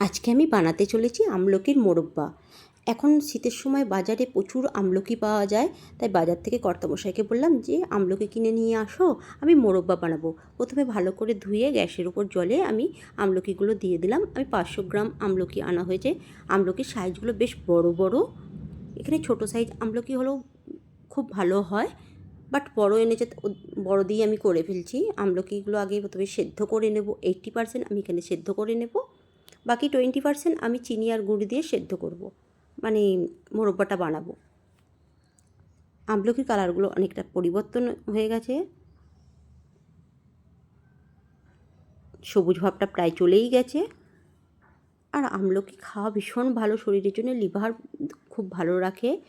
আজকে আমি বানাতে চলেছি আমলকির মোরব্বা। এখন শীতের সময় বাজারে প্রচুর আমলকি পাওয়া যায়, তাই বাজার থেকে কর্তামশাইকে বললাম যে, আমলকি কিনে নিয়ে আসো, আমি মোরব্বা বানাবো। প্রথমে ভালো করে ধুয়ে গ্যাসের উপর জলে আমি আমলকিগুলো দিয়ে দিলাম। আমি পাঁচশো গ্রাম আমলকি আনা হয়েছে। আমলকির সাইজগুলো বেশ বড় বড়। এখানে ছোট সাইজ আমলকি হলেও খুব ভালো হয়, বাট বড় এনেছে বড় দিয়ে আমি করে ফেলছি। আমলকিগুলো আগে প্রথমে সেদ্ধ করে নেব, এইট্টি পার্সেন্ট আমি এখানে সেদ্ধ করে নেব। বাকি টোয়েন্টি পার্সেন্ট আমি চিনি আর গুড় দিয়ে সেদ্ধ করব। মানে মোরব্বাটা বানাবো। আমলকির কালারগুলো অনেকটা পরিবর্তন হয়ে গেছে। সবুজ ভাবটা প্রায় চলেই গেছে। আর আমলকি খাওয়া ভীষণ ভালো, শরীরের জন্য লিভার খুব ভালো রাখে।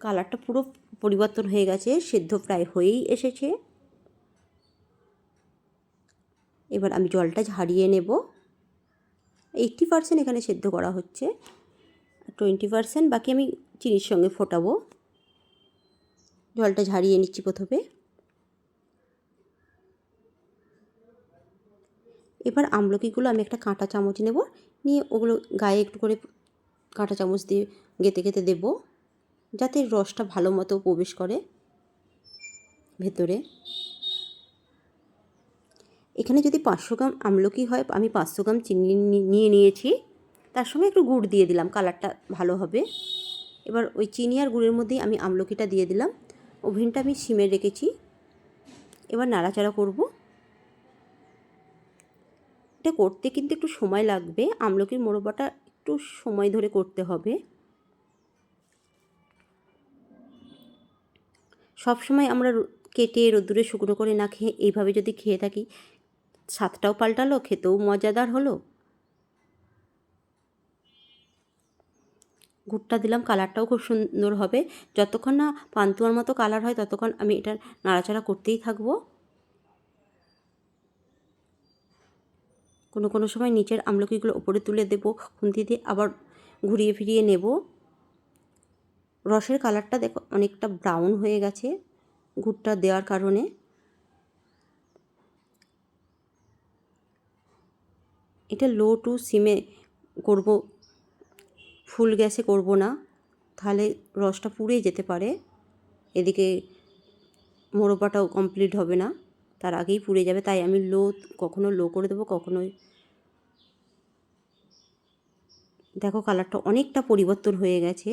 কালারটা পুরো পরিবর্তন হয়ে গেছে, সেদ্ধ প্রায় হয়েই এসেছে। এবার আমি জলটা ঝারিয়ে নেব। এইট্টি পার্সেন্ট এখানে সেদ্ধ করা হচ্ছে। টোয়েন্টি পার্সেন্ট বাকি আমি চিনির সঙ্গে ফোটাবো। জলটা ঝারিয়ে নিচ্ছি প্রথমে। এবার আমলকিগুলো আমি একটা কাঁটা চামচ নেব। নিয়ে ওগুলো গায়ে একটু করে কাঁটা চামচ দিয়ে গেতে গেতে দেবো। যাতে রসটা ভালো মতো প্রবেশ করে ভেতরে। এখানে যদি পাঁচশো গ্রাম আমলকি হয়, আমি পাঁচশো গ্রাম চিনি নিয়ে নিয়েছি। তার সঙ্গে একটু গুড় দিয়ে দিলাম, কালারটা ভালো হবে। এবার ওই চিনি আর গুড়ের মধ্যেই আমি আমলকিটা দিয়ে দিলাম। ওভেনটা আমি সিমে রেখেছি। এবার নাড়াচাড়া করব। এটা করতে কিন্তু একটু সময় লাগবে। আমলকির মোরব্বাটা একটু সময় ধরে করতে হবে। সব সময় আমরা কেটে রোদ্দুরে শুকনো করে না খেয়ে এইভাবে যদি খেয়ে থাকি স্বাদটাও পাল্টালো, খেতেও মজাদার হলো। গুড়টা দিলাম, কালারটাও খুব সুন্দর হবে। যতক্ষণ না পান্তুয়ার মতো কালার হয়, ততক্ষণ আমি এটা নাড়াচাড়া করতেই থাকব। কোনো কোনো সময় নিচের আমলকিগুলো ওপরে তুলে দেবো, খুন্তি দিয়ে আবার ঘুরিয়ে ফিরিয়ে নেব। রসের কালারটা দেখো, অনেকটা ব্রাউন হয়ে গেছে গুড়টা দেওয়ার কারণে। এটা লো টু সিমে করব ফুল গ্যাসে করব না, তাহলে রসটা পুড়ে যেতে পারে। এদিকে মোরব্বাটাও কমপ্লিট হবে না, তার আগেই পুড়ে যাবে, তাই আমি লো কখনো লো করে দেবো, কখনো দেখো কালারটা অনেকটা পরিবর্তন হয়ে গেছে।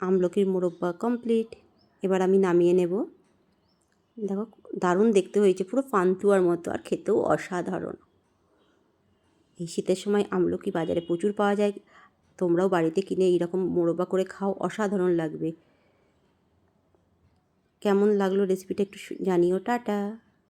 আমলকির মোরব্বা কমপ্লিট এবার আমি নামিয়ে নেব। দেখো, দারুণ দেখতে হয়েছে, পুরো পান্তুয়ার মতো, আর খেতেও অসাধারণ। এই শীতের সময় আমলকি বাজারে প্রচুর পাওয়া যায়। তোমরাও বাড়িতে কিনে এইরকম মোরবা করে খাও, অসাধারণ লাগবে। কেমন লাগল রেসিপিটা একটু জানিও, টাটা।